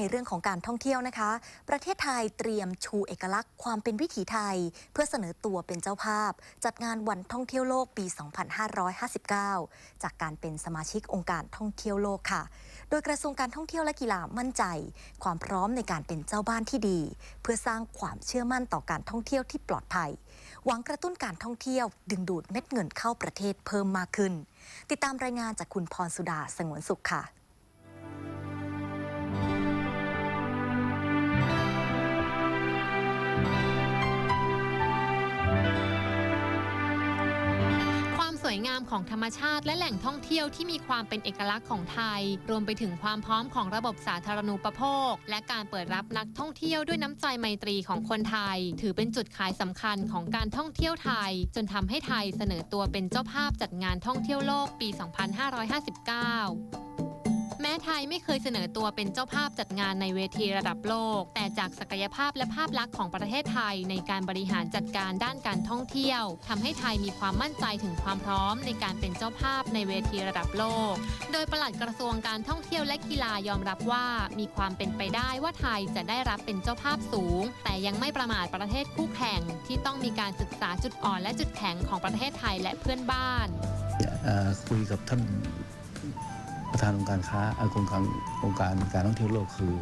ในเรื่องของการท่องเที่ยวนะคะ ประเทศไทยเตรียมชูเอกลักษณ์ความเป็นวิถีไทย เพื่อเสนอตัวเป็นเจ้าภาพ จัดงานวันท่องเที่ยวโลกปี 2559 จากการเป็นสมาชิกองค์การท่องเที่ยวโลกค่ะ โดยกระทรวงการท่องเที่ยวและกีฬามั่นใจ ความพร้อมในการเป็นเจ้าบ้านที่ดี เพื่อสร้างความเชื่อมั่นต่อการท่องเที่ยวที่ปลอดภัย หวังกระตุ้นการท่องเที่ยว ดึงดูดเม็ดเงินเข้าประเทศเพิ่มมากขึ้น ติดตามรายงานจากคุณพรสุดาสงวนสุขค่ะามของธรรมชาติและแหล่งท่องเที่ยวที่มีความเป็นเอกลักษณ์ของไทย รวมไปถึงความพร้อมของระบบสาธารณูปโภค และการเปิดรับนักท่องเที่ยวด้วยน้ำใจไมตรีของคนไทย ถือเป็นจุดขายสำคัญของการท่องเที่ยวไทย จนทำให้ไทยเสนอตัวเป็นเจ้าภาพจัดงานท่องเที่ยวโลกปี 2559 ม้ไทยไม่เคยเสนอตัวเป็นเจ้าภาพจัดงานในเวทีระดับโลก แต่จากศักยภาพและภาพลักษณ์ของประเทศไทยในการบริหารจัดการด้านการท่องเที่ยวทำให้ไทยมีความมั่นใจถึงความพร้อมในการเป็นเจ้าภาพในเวทีระดับโลก โดยปลัดกระทรวงการท่องเที่ยวและกีฬายอมรับว่า มีความเป็นไปได้ว่าไทยจะได้รับเป็นเจ้าภาพสูง แต่ยังไม่ประมาทประเทศคู่แข่ง ที่ต้องมีการศึกษาจุดอ่อนและจุดแข็งของประเทศไทยและเพื่อนบ้านคุยกับท่าน ประธานองค์การค้าเอ่องค์การองค์การการท่องเที่ยวโลกคือ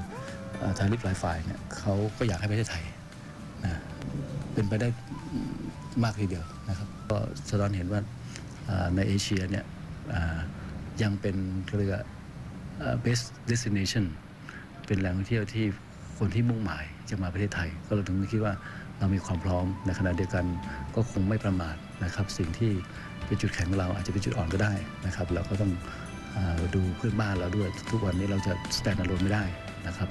ทางริบหลายฝ่ายเนี่ยเขาก็อยากให้ประเทศไทยนะเป็นไปได้มากทีเดียวนะครับ ก็สะท้อนเห็นว่าในเอเชียเนี่ยยังเป็นเรือเอ่อ best destination เป็นแหล่งท่องเที่ยวที่คนที่มุ่งหมายจะมาประเทศไทย ก็เราถึงคิดว่าเรามีความพร้อมในขณะเดียวกันก็คงไม่ประมาทนะครับ สิ่งที่เป็นจุดแข็งของเราอาจจะเป็นจุดอ่อนก็ได้นะครับ เราก็ต้อง ดูเพื่อนบ้านเราด้วย ทุกวันนี้เราจะ stand alone ไม่ได้นะครับ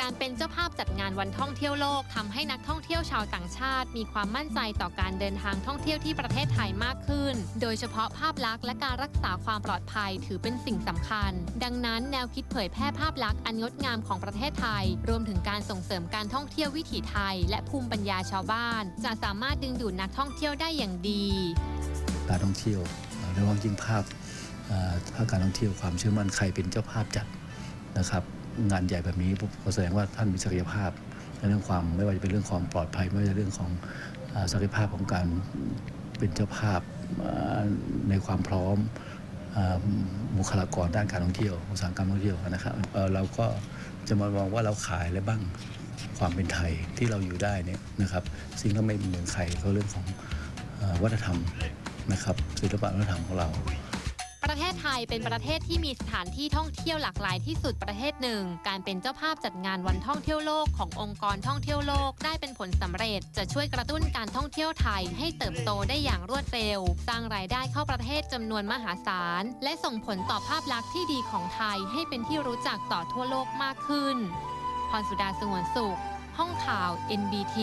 การเป็นเจ้าภาพจัดงานวันท่องเที่ยวโลกทำให้นักท่องเที่ยวชาวต่างชาติ มีความมั่นใจต่อการเดินทางท่องเที่ยวที่ประเทศไทยมากขึ้น โดยเฉพาะภาพลักษณ์และการรักษาความปลอดภัยถือเป็นสิ่งสำคัญ ดังนั้นแนวคิดเผยแพร่ภาพลักษณ์อันงดงามของประเทศไทย รวมถึงการส่งเสริมการท่องเที่ยววิถีไทย และภูมิปัญญาชาวบ้าน จะสามารถดึงดูดนักท่องเที่ยวได้อย่างดี การท่องเที่ยวเอ่อโดยเฉพาะยิ่งภาคเอ่อ ภาคการท่องเที่ยวความเชื่อมั่นใครเป็นเจ้าภาพจัดนะครับ งานใหญ่แบบนี้ผมก็แสดงว่าท่านมีศักยภาพในเรื่องความไม่ว่าจะเป็นเรื่องความปลอดภัยไม่ว่าจะเรื่องของศักยภาพของการเป็นเจ้าภาพในความพร้อมบุคลากรด้านการท่องเที่ยวอุตสาหกรรมท่องเที่ยวนะครับเราก็จะมามองว่าเราขายอะไรบ้างความเป็นไทยที่เราอยู่ได้เนี่ยนะครับสิ่งที่ไม่เหมือนใครก็เรื่องของอวัฒนธรรมนะครับศิลปะวัฒนธรรมของเรา ประเทศไทยเป็นประเทศที่มีสถานที่ท่องเที่ยวหลากหลายที่สุดประเทศหนึ่ง การเป็นเจ้าภาพจัดงานวันท่องเที่ยวโลกขององค์กรท่องเที่ยวโลกได้เป็นผลสำเร็จ จะช่วยกระตุ้นการท่องเที่ยวไทยให้เติบโตได้อย่างรวดเร็ว สร้างรายได้เข้าประเทศจำนวนมหาศาล และส่งผลต่อภาพลักษณ์ที่ดีของไทยให้เป็นที่รู้จักต่อทั่วโลกมากขึ้น พรสุดาสงวนสุข ห้องข่าว NBT